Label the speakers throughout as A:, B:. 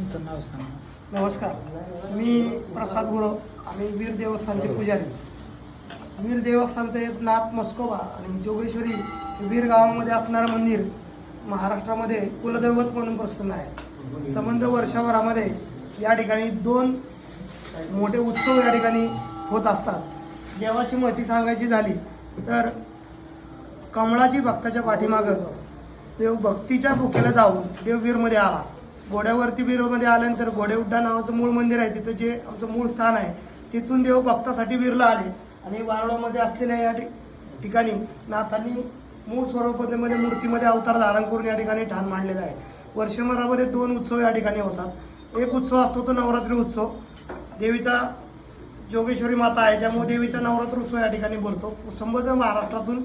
A: तुमचं नाव सांगा.
B: नमस्कार. मी प्रसाद गुरव आम्ही वीर देवस्थानचे पुजारी. वीर देवस्थानचे नाथ मस्कोबा आणि जोगेश्वरी हे वीर गावामध्ये असणारं मंदिर महाराष्ट्रामध्ये कुलदैवत म्हणून प्रसन्न आहे. संबंध वर्षभरामध्ये या ठिकाणी दोन मोठे उत्सव या ठिकाणी होत असतात. देवाची महती सांगायची झाली तर कमळाची भक्ताच्या पाठीमागं देव भक्तीच्या भुकेला जाऊन देववीरमध्ये आला. घोड्यावरती वीरमध्ये आल्यानंतर घोडेउड्डा नावाचं मूळ मंदिर आहे तिथं जे आमचं मूळ स्थान आहे तिथून देव भक्तासाठी बिरला आले. आणि वारळामध्ये असलेल्या या ठि- ठिकाणी नाथांनी मूळ स्वरूपतेमध्ये मूर्तीमध्ये अवतार धारण करून या ठिकाणी ठाण मांडलेलं आहे. वर्षभरामध्ये दोन उत्सव या ठिकाणी होतात. एक उत्सव असतो तो नवरात्री उत्सव. देवीचा जोगेश्वरी माता आहे त्यामुळे देवीचा नवरात्र उत्सव या ठिकाणी बोलतो. संबंध महाराष्ट्रातून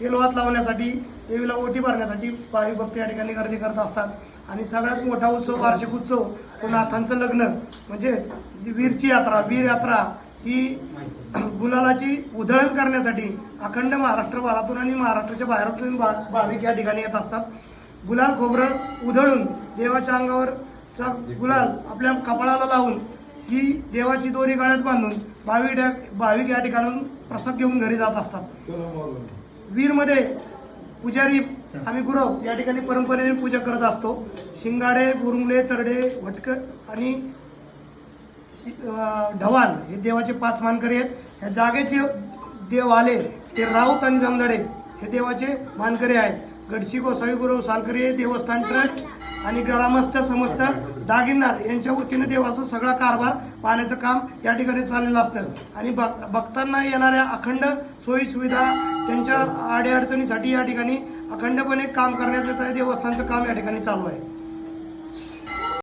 B: तेलवात लावण्यासाठी देवीला ओटी भरण्यासाठी भाविक भक्त या ठिकाणी गर्दी करत असतात. आणि सगळ्यात मोठा उत्सव वार्षिक उत्सव तो नाथांचं लग्न. म्हणजेच वीरची यात्रा वीर यात्रा ही गुलालाची उधळण करण्यासाठी अखंड महाराष्ट्रभरातून आणि महाराष्ट्राच्या बाहेरातून भा- भाविक या ठिकाणी येत असतात. गुलाल खोबरं उधळून देवाच्या अंगावरचा गुलाल आपल्या कपाळाला लावून ही देवाची दोरी गळ्यात बांधून भाविक भाविक या ठिकाणाहून प्रसाद घेऊन घरी जात असतात. वीरमध्ये पुजारी आम्ही गुरव या ठिकाणी परंपरेने पूजा करत असतो. शिंगाडे बुरुंगले तरडे भटकर आणि ढवाल हे देवाचे पाच मानकरी आहेत. ह्या जागेचे देव आले ते राऊत आणि जमदडे हे देवाचे मानकरी आहेत. गडशी गोसावी गुरव सालकरी देवस्थान ट्रस्ट आणि ग्रामस्थ समस्त दागिनदार यांच्या वतीने देवाचा सगळा कारभार पाहण्याचं काम या ठिकाणी चाललेलं असतं. आणि भक भक्तांना येणाऱ्या अखंड सोयी सुविधा त्यांच्या अडीअडचणीसाठी या ठिकाणी अखंडपणे काम करण्यात येत आहे. देवस्थानचं काम या ठिकाणी चालू आहे.